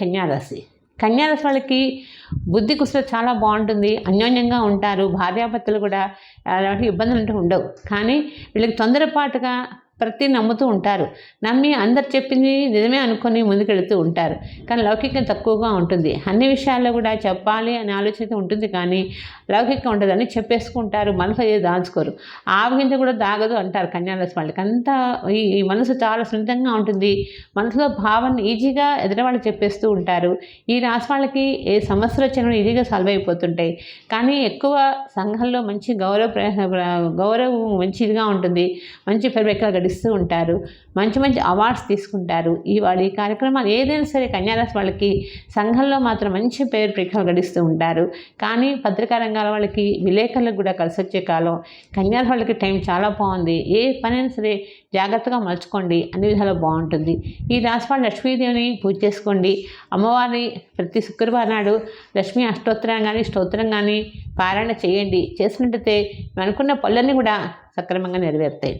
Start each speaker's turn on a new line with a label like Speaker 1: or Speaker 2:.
Speaker 1: కన్యారాశి. కన్యారాశి వాళ్ళకి బుద్ధి కుశల చాలా బాగుంటుంది. అన్యోన్యంగా ఉంటారు. భార్యాభర్తలు కూడా ఎలాంటి ఇబ్బందులు అంటే ఉండవు. కానీ వీళ్ళకి తొందరపాటుగా ప్రతి నమ్ముతూ ఉంటారు. నమ్మి అందరు చెప్పింది నిజమే అనుకొని ముందుకెడుతూ ఉంటారు. కానీ లౌకికం తక్కువగా ఉంటుంది. అన్ని విషయాల్లో కూడా చెప్పాలి అనే ఆలోచన ఉంటుంది కానీ లౌకికం ఉండదని చెప్పేసుకుంటారు. మనసు ఏది దాచుకోరు. ఆవగింజ కూడా దాగదు అంటారు కన్యారాశి వాళ్ళకి. అంతా ఈ ఈ మనసు చాలా సున్నితంగా ఉంటుంది. మనసులో భావన ఈజీగా ఎదురవాళ్ళు చెప్పేస్తూ ఉంటారు. ఈ రాశి వాళ్ళకి ఏ సమస్యలు వచ్చినా ఈజీగా సాల్వ్ అయిపోతుంటాయి. కానీ ఎక్కువ సంఘంలో మంచి గౌరవ ప్ర- గౌరవం మంచిదిగా ఉంటుంది. మంచి పరివేకాలు ఇస్తూ ఉంటారు. మంచి మంచి అవార్డ్స్ తీసుకుంటారు. ఈ వాళ్ళ ఈ కార్యక్రమాలు ఏదైనా సరే కన్యారాశి వాళ్ళకి సంఘంలో మాత్రం మంచి పేరు ప్రేక్షలు గడిస్తూ ఉంటారు. కానీ పత్రికా రంగాల వాళ్ళకి విలేకరులకు కూడా కలిసి వచ్చే కాలం. కన్యారాశి వాళ్ళకి టైం చాలా బాగుంది. ఏ పనైనా సరే జాగ్రత్తగా మలుచుకోండి. అన్ని విధాలు బాగుంటుంది. ఈ రాశి వాళ్ళు లక్ష్మీదేవిని పూజ చేసుకోండి. అమ్మవారిని ప్రతి శుక్రవారం నాడు లక్ష్మీ అష్టోత్తరం కానీ స్తోత్రం కానీ పారాయణ చేయండి. చేసినట్టయితే అనుకున్న పనులన్నీ కూడా సక్రమంగా నెరవేరుతాయి.